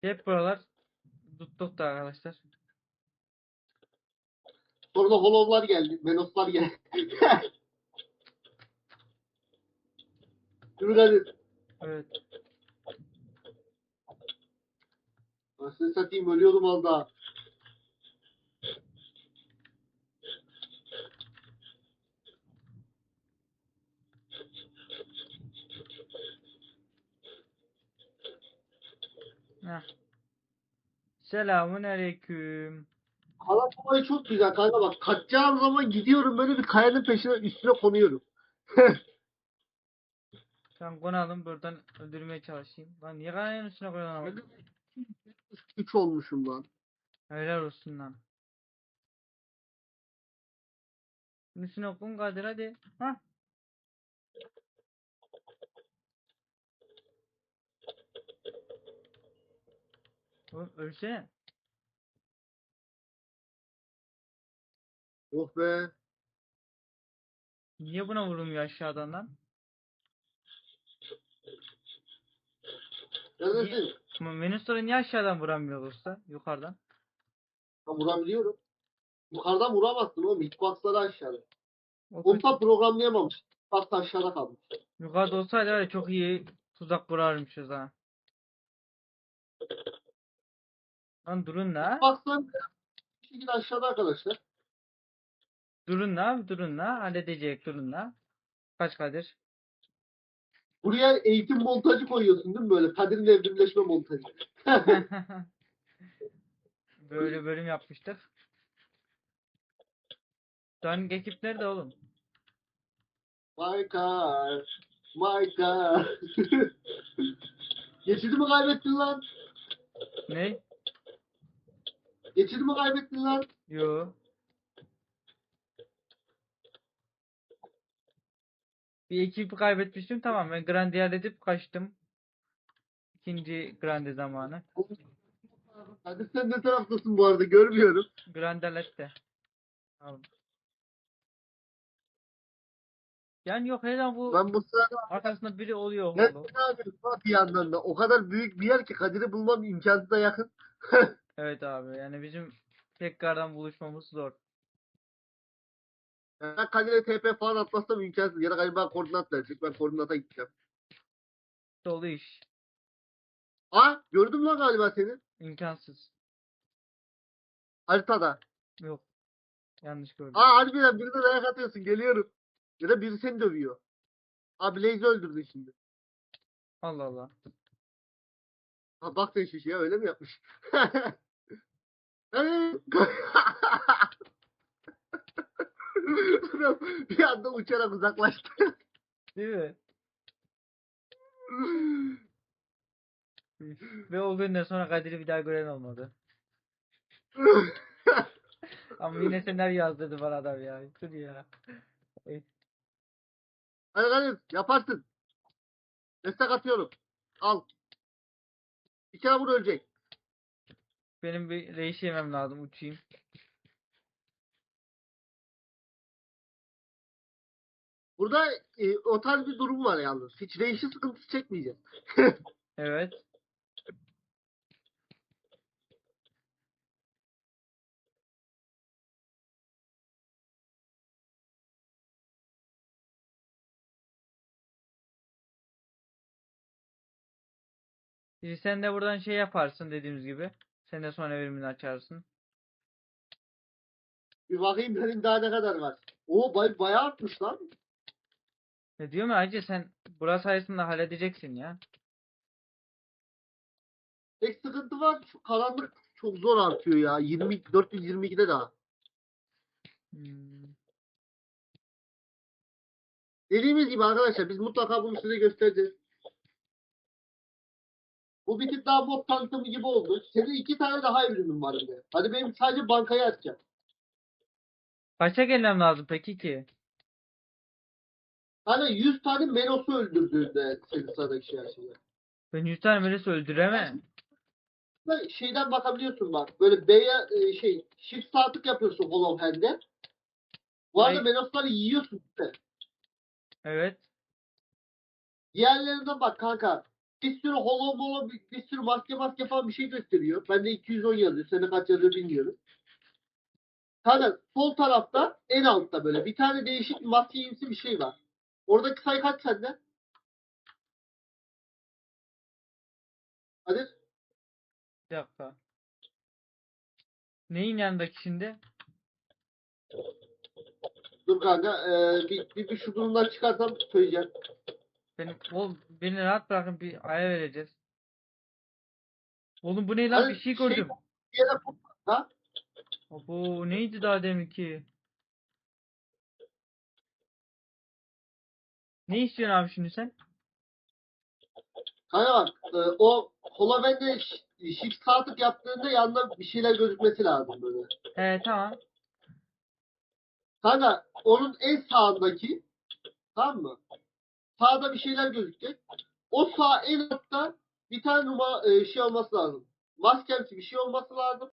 Hep buralar tuttuk da arkadaşlar. Sonra holovlar geldi. Menoslar geldi. Dur hadi. Evet. Nasıl satayım ölüyordum az daha. Heh. Selamun aleyküm. Olayı çok güzel kanka bak. Kaçacağım zaman gidiyorum böyle bir kayanın peşine üstüne konuyorum. Sen konalım buradan öldürmeye çalışayım. Lan niye kayanın üstüne ama? 3 olmuşum lan. Helal olsun lan. Üstüne koy Kadir hadi. Hah. Oğlum ölsene. Oh be. Niye buna vurulmuyor aşağıdan lan? Neredesin? Ama Menüstor'u niye aşağıdan vuramıyor usta? Yukarıdan. Ben vurabiliyorum. Yukarıdan vuramazsın oğlum. Hitboxları aşağıda. Tam programlayamamış. Bak aşağıda kalmış. Yukarıda olsaydı ya çok iyi tuzak kurarmışız ha. Lan durun la. Hitboxlar bir aşağıda arkadaşlar. Durun la. Durun la. Halledecek durun la. Kaç Kadir? Buraya eğitim montajı koyuyorsun değil mi böyle? Kadir'in evrimleşme montajı. Böyle bölüm yapmıştık. Sonic ekip nerede oğlum? My car. My car. Geçidi mi kaybettin lan? Ne? Geçidi mi kaybettin lan? Yo. Bir ekibi kaybetmiştim tamam ben Grandi halledip kaçtım. İkinci Grandi zamanı. Kadir sen ne taraftasın bu arada görmüyorum. Grandi halletti. Al. Yani yok her an bu Ben bu sırada arkasında biri oluyor. ne oğlum. bak bir yandan da. O kadar büyük bir yer ki Kadir'i bulmam imkansıza yakın. Evet abi yani bizim tekrardan buluşmamız zor. Ben Kadir'e TP falan atmazsam imkansız. Ya da bana koordinat verecek. Ben koordinata gideceğim. Dolu iş. Aa gördüm lan galiba seni. İmkansız. Haritada. Yok. Yanlış gördüm. Aa harbiden birine dayak atıyorsun. Geliyorum. Ya da biri seni dövüyor. Aa Blaze'i öldürdün şimdi. Allah Allah. Ha bak sen şu şeye öyle mi yapmış? Adam bir anda uçarak uzaklaştı. Değil mi? Ve o günden sonra Kadir'i bir daha gören olmadı. Ama yine senaryo yazdırdı bana adam ya. Dur ya. Hadi Kadir yaparsın. Destek atıyorum. Al. Bir kere vur ölecek. Benim bir reis yemem lazım uçayım. Burada e, o tarz bir durum var yalnız. Hiç reishi sıkıntısı çekmeyeceğiz. Evet. Sen de buradan şey yaparsın dediğimiz gibi. Sen de son evrimini açarsın. Bir bakayım benim daha ne kadar var. Oo bay, bayağı artmış lan. Ne diyorum ya Hacı sen burası sayesinde halledeceksin ya. Tek sıkıntı var. Şu karanlık çok zor artıyor ya. 20 422'de daha. Hmm. Dediğimiz gibi arkadaşlar biz mutlaka bunu size göstereceğiz. Bu bir tık daha mod tanıtımı gibi oldu. Senin iki tane daha evrimim var bir de. Hadi benim sadece bankayı açacağım. Kaça gelmem lazım peki ki? Hani 100 tane Menos'u öldürdüğünde senin sıradaki şey açacak. Ben 100 tane melesi öldüremem. Ve Şeyden bakabiliyorsun bak. Böyle B'ye e, şey shift sağ tık yapıyorsun Hollow Hand'e. Bu arada. Menos'ları yiyorsun. işte. Evet. Diğerlerine bak kanka. Bir sürü holo molo bir, bir sürü maske maske falan bir şey gösteriyor. Bende 210 yazıyor. Sene kaç yazıyor bilmiyorum. Kanka sol tarafta en altta böyle bir tane değişik maskeyimsi bir şey var. Oradaki sayı kaç sende? Hadi. Bir dakika. Neyin yanındaki şimdi? Dur kanka. Ee, bir, bir, bir şu durumdan çıkarsam söyleyeceğim. Benim, oğlum, beni rahat bırakın bir aya vereceğiz. Oğlum bu ne lan? Bir şey şey- gördüm. Bir yere ha? Bu neydi daha deminki? Ne istiyorsun abi şimdi sen? Kanka bak. e, o Holoven'de ş- shift sağ tık yaptığında yanında bir şeyler gözükmesi lazım böyle. He tamam. Kanka onun en sağındaki tamam mı? Sağda bir şeyler gözükecek. O sağ en altta bir tane numara e, şey olması lazım. Maskemsi bir şey olması lazım.